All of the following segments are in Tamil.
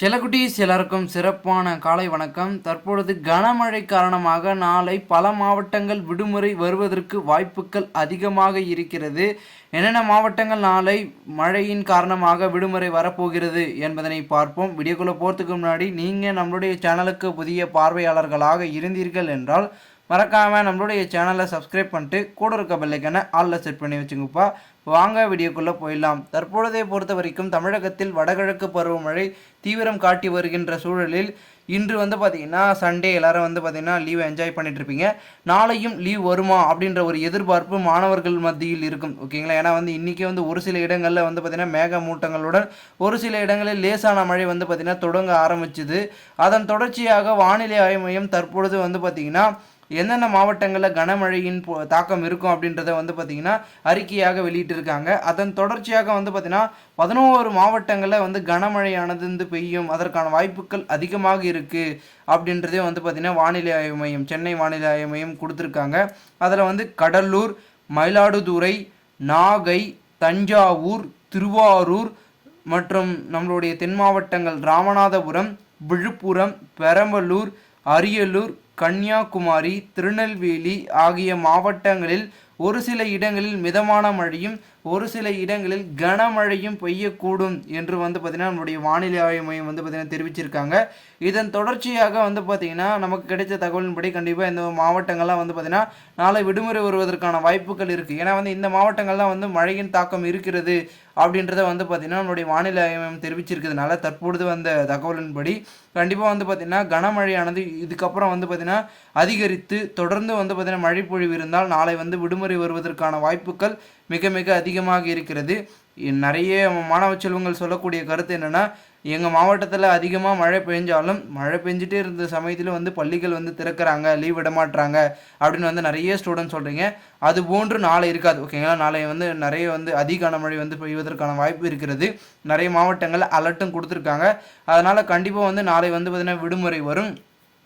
செல்லக்குட்டீஸ் எல்லாருக்கும் சிறப்பான காலை வணக்கம். தற்பொழுது கனமழை காரணமாக நாளை பல மாவட்டங்கள் விடுமுறை வருவதற்கு வாய்ப்புகள் அதிகமாக இருக்கிறது. என்னென்ன மாவட்டங்கள் நாளை மழையின் காரணமாக விடுமுறை வரப்போகிறது என்பதனை பார்ப்போம். வீடியோக்குள்ளே போகிறதுக்கு முன்னாடி நீங்கள் நம்மளுடைய சேனலுக்கு புதிய பார்வையாளர்களாக இருந்தீர்கள் என்றால் மறக்காமல் நம்மளுடைய சேனலை சப்ஸ்கிரைப் பண்ணிட்டு கூட இருக்க பெல்லைக்கான ஆளில் செட் பண்ணி வச்சுங்கப்பா. வாங்க வீடியோக்குள்ளே போயிடலாம். தற்பொழுதை பொறுத்த வரைக்கும் தமிழகத்தில் வடகிழக்கு பருவமழை தீவிரம் காட்டி வருகின்ற சூழலில் இன்று வந்து பார்த்திங்கன்னா சண்டே எல்லாரும் வந்து பார்த்திங்கன்னா லீவ் என்ஜாய் பண்ணிட்டு இருப்பீங்க. நாளையும் லீவ் வருமா அப்படின்ற ஒரு எதிர்பார்ப்பு மாணவர்கள் மத்தியில் இருக்கும். ஓகேங்களா ஏன்னா வந்து இன்றைக்கி வந்து ஒரு சில இடங்களில் வந்து பார்த்திங்கன்னா மேக மூட்டங்களுடன் ஒரு சில இடங்களில் லேசான மழை வந்து பார்த்திங்கன்னா தொடங்க ஆரம்பிச்சுது. அதன் தொடர்ச்சியாக வானிலை ஆய்வு மையம் தற்பொழுது வந்து பார்த்திங்கன்னா எந்தெந்த மாவட்டங்களில் கனமழையின் தாக்கம் இருக்கும் அப்படின்றத வந்து பார்த்திங்கன்னா அறிக்கையாக வெளியிட்டிருக்காங்க. அதன் தொடர்ச்சியாக வந்து பார்த்திங்கன்னா பதினோரு மாவட்டங்களில் வந்து கனமழையானது வந்து பெய்யும் அதற்கான வாய்ப்புகள் அதிகமாக இருக்குது அப்படின்றதே வந்து பார்த்திங்கன்னா வானிலை ஆய்வு மையம் சென்னை வானிலை ஆய்வு மையம் கொடுத்துருக்காங்க. அதில் வந்து கடலூர் மயிலாடுதுறை நாகை தஞ்சாவூர் திருவாரூர் மற்றும் நம்மளுடைய தென் மாவட்டங்கள் ராமநாதபுரம் விழுப்புரம் பெரம்பலூர் அரியலூர் கன்னியாகுமரி திருநெல்வேலி ஆகிய மாவட்டங்களில் ஒரு சில இடங்களில் மிதமான மழையும் ஒரு சில இடங்களில் கனமழையும் பெய்யக்கூடும் என்று வந்து பார்த்திங்கன்னா நம்மளுடைய வானிலை ஆய்வு மையம் வந்து பார்த்திங்கன்னா தெரிவிச்சிருக்காங்க. இதன் தொடர்ச்சியாக வந்து பார்த்திங்கன்னா நமக்கு கிடைத்த தகவலின்படி கண்டிப்பாக இந்த மாவட்டங்கள்லாம் வந்து பார்த்திங்கன்னா நாளை விடுமுறை வருவதற்கான வாய்ப்புகள் இருக்குது ஏன்னா வந்து இந்த மாவட்டங்கள்லாம் வந்து மழையின் தாக்கம் இருக்கிறது அப்படின்றத வந்து பார்த்திங்கன்னா நம்மளுடைய வானிலை ஆய்வு மையம் தெரிவிச்சிருக்கிறதுனால தற்பொழுது வந்த தகவலின்படி கண்டிப்பாக வந்து பார்த்திங்கன்னா கனமழையானது இதுக்கப்புறம் வந்து பார்த்திங்கன்னா அதிகரித்து தொடர்ந்து வந்து பார்த்திங்கன்னா மழை பொழிவு இருந்தால் நாளை வந்து விடுமுறை வருவதற்கான வாய்ப்புகள் மிக மிக அதிகமாக இருக்கிறது. இ- நிறைய மாணவ செல்வங்கள் சொல்லக்கூடிய கருத்து என்னென்னா எங்கள் மாவட்டத்தில் அதிகமாக மழை பெஞ்சாலும் மழை பெஞ்சிட்டே இருந்த சமயத்தில் வந்து பள்ளிகள் வந்து திறக்கிறாங்க லீவ் விட மாட்டுறாங்க அப்படின்னு வந்து நிறைய ஸ்டூடெண்ட் சொல்கிறீங்க அது போன்று நாளை இருக்காது. ஓகேங்களா நாளை வந்து நிறைய வந்து அதிக கனமழை வந்து பெய்வதற்கான வாய்ப்பு இருக்கிறது. நிறைய மாவட்டங்கள் அலர்ட்டும் கொடுத்துருக்காங்க. அதனால் கண்டிப்பாக வந்து நாளை வந்து பார்த்திங்கன்னா விடுமுறை வரும்.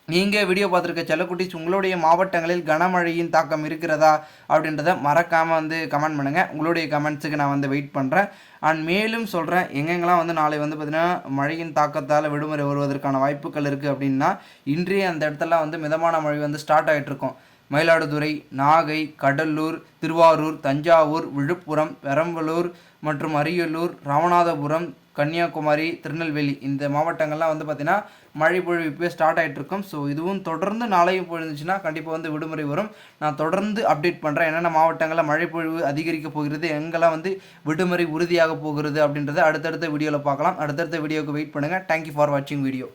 நீங்கள் வீடியோ பார்த்துருக்க செல்லக்குட்டிஸ் உங்களுடைய மாவட்டங்களில் கனமழையின் தாக்கம் இருக்கிறதா அப்படின்றத மறக்காமல் வந்து கமெண்ட் பண்ணுங்கள் உங்களுடைய கமெண்ட்ஸுக்கு நான் வந்து வெயிட் பண்ணுறேன் அண்ட் மேலும் சொல்கிறேன் எங்கெங்கெல்லாம் வந்து நாளை வந்து பார்த்திங்கன்னா மழையின் தாக்கத்தால் விடுமுறை வருவதற்கான வாய்ப்புகள் இருக்குது அப்படின்னா இன்றைய அந்த இடத்துல வந்து மிதமான மழை வந்து ஸ்டார்ட் ஆகிட்டு இருக்கும் மயிலாடுதுறை நாகை கடலூர் திருவாரூர் தஞ்சாவூர் விழுப்புரம் பெரம்பலூர் மற்றும் அரியலூர் ராமநாதபுரம் கன்னியாகுமரி திருநெல்வேலி. இந்த மாவட்டங்கள்லாம் வந்து பார்த்திங்கன்னா மழை பொழிவு இப்போயே ஸ்டார்ட் ஆகிட்டு இருக்கும் ஸோ இதுவும் தொடர்ந்து நாளையும் பொழிஞ்சுச்சுன்னா கண்டிப்பாக வந்து விடுமுறை வரும். நான் தொடர்ந்து அப்டேட் பண்ணுறேன் என்னென்ன மாவட்டங்களில் மழை பொழிவு அதிகரிக்க போகிறது எங்கெல்லாம் வந்து விடுமுறை உறுதியாக போகிறது அப்படின்றத அடுத்தடுத்த வீடியோவில் பார்க்கலாம். அடுத்தடுத்த வீடியோவுக்கு வெயிட் பண்ணுங்கள் தேங்க்யூ ஃபார் வாட்சிங் வீடியோ